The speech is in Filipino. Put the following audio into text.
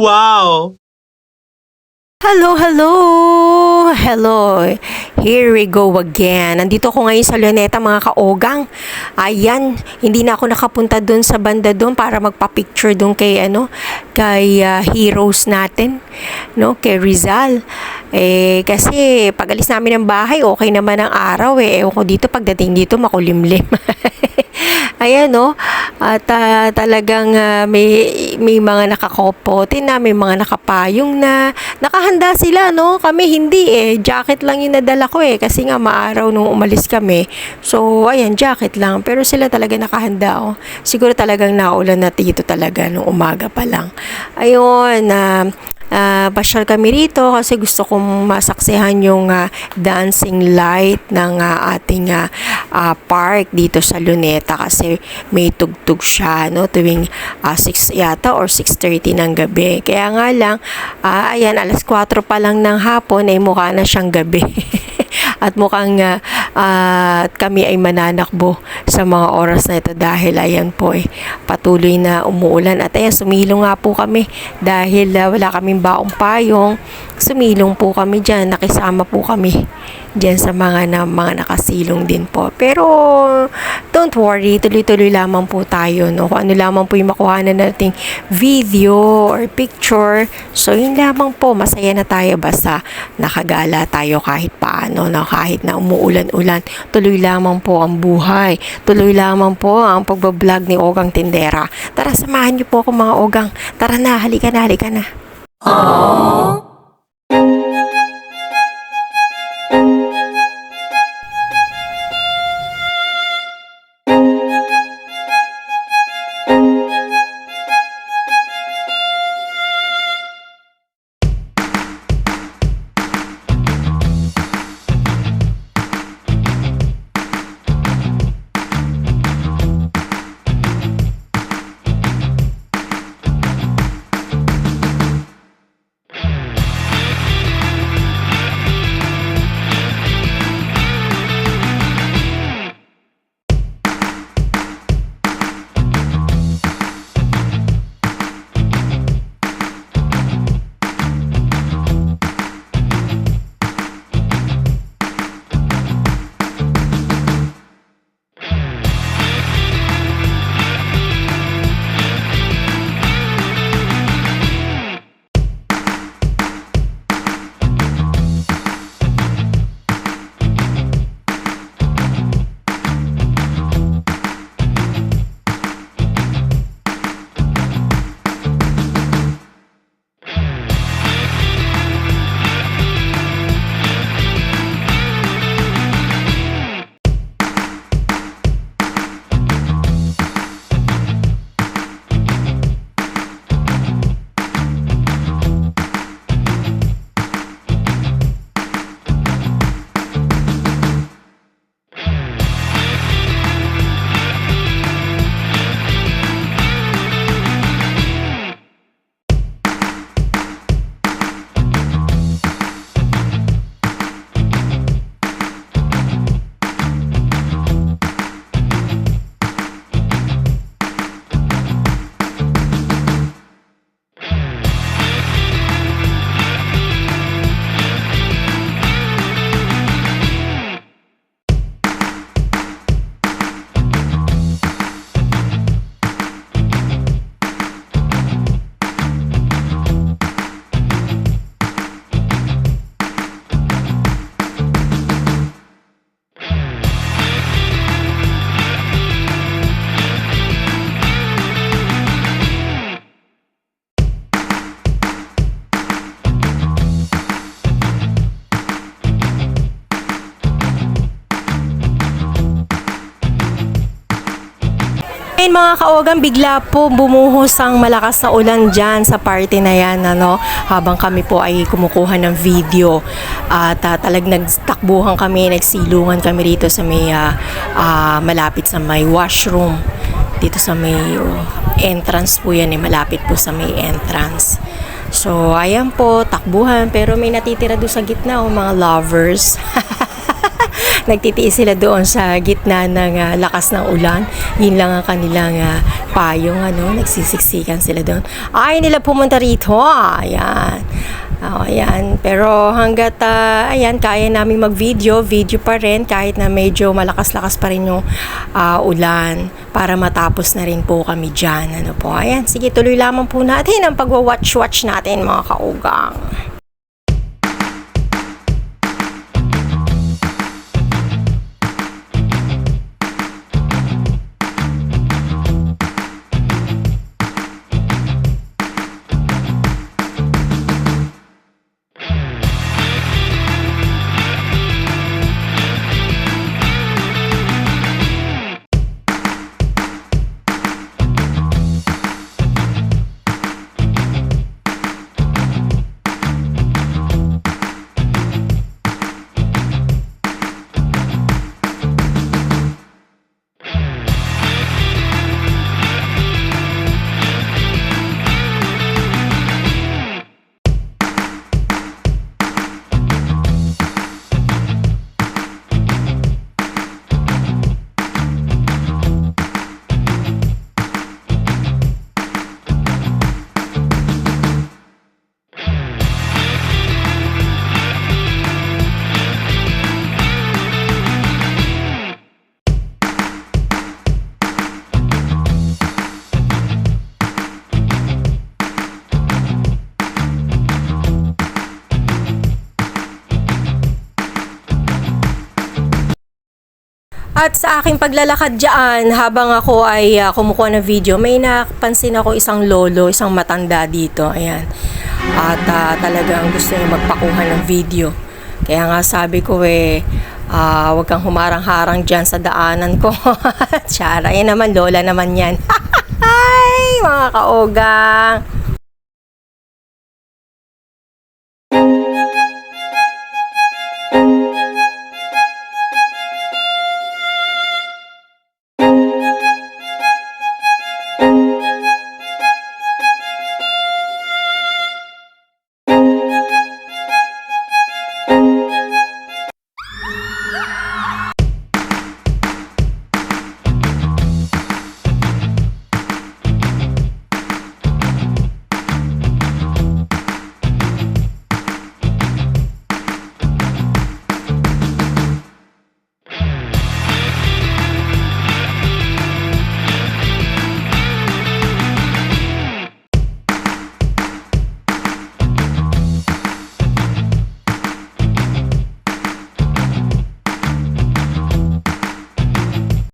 Wow! Hello, hello! Hello! Here we go again. Nandito ako ngayon sa Luneta mga kaogang. Ayan, hindi na ako nakapunta doon sa banda doon para magpa-picture doon kay ano, kay ah, heroes natin, no, kay Rizal. Eh kasi pag alis namin ng bahay, okay naman ang araw eh. Ewan ko dito pagdating dito makulimlim. Ayan no. At ah, talagang ah, may may mga nakakopote na, may mga nakapayong na. Nakahanda sila no. Kami hindi eh. Jacket lang yung nadala ko eh kasi nga maaraw nung umalis kami. So ayan, jacket lang. Pero sila talaga nakahanda oh. Siguro talagang naulan na dito talaga nung umaga pa lang. Ayun, na Ah, pasyal kami rito kasi gusto kong masaksihan yung ah, dancing light ng ah, ating ah, ah, park dito sa Luneta kasi may tugtog siya no tuwing ah, 6 yata or 6:30 ng gabi. Kaya nga lang ah, ayan alas 4 pa lang ng hapon ay mukha na siyang gabi. At mukhang ah, kami ay mananakbo sa mga oras na ito dahil ayan po eh, patuloy na umuulan. At ayan, sumilong nga po kami dahil ah, wala kaming baong payong. Sumilong po kami dyan, nakisama po kami dyan sa mga na mga nakasilong din po. Pero don't worry, tuloy-tuloy lamang po tayo. No? Kung ano lamang po yung makuha na nating video or picture. So yun lamang po, masaya na tayo basta nakagala tayo kahit paano, no? kahit na umuulan-ulan. Tuloy lamang po ang buhay. Tuloy lamang po ang pagbablog ni Ogang Tindera. Tara, samahan niyo po ako mga Ogang. Tara na, halika na, halika na. Ngayon mga kaogang, bigla po bumuhos ang malakas na ulan dyan sa party na yan, ano, habang kami po ay kumukuha ng video. At uh, talag nagtakbuhan kami, nagsilungan kami rito sa may ah, ah, malapit sa may washroom. Dito sa may oh, entrance po yan, eh, malapit po sa may entrance. So, ayan po, takbuhan, pero may natitira doon sa gitna, oh, mga lovers. Nagtitiis sila doon sa gitna ng ah, lakas ng ulan. Yun lang ang kanilang ah, payong, ano, nagsisiksikan sila doon. Ay nila pumunta rito. Ayan. Oh, ayan. Pero hanggat, ah, ayan, kaya namin mag-video, video pa rin kahit na medyo malakas-lakas pa rin yung ah, ulan para matapos na rin po kami dyan. Ano po, ayan. Sige, tuloy lamang po natin ang pagwa-watch-watch natin mga kaugang. At sa aking paglalakad dyan, habang ako ay ah, kumukuha ng video, may napansin ako isang lolo, isang matanda dito. Ayan. At ah, talagang gusto niya magpakuha ng video. Kaya nga sabi ko eh, ah, wag kang humarang-harang dyan sa daanan ko. Tsara, yan naman, lola naman yan. Ay, mga kaogang.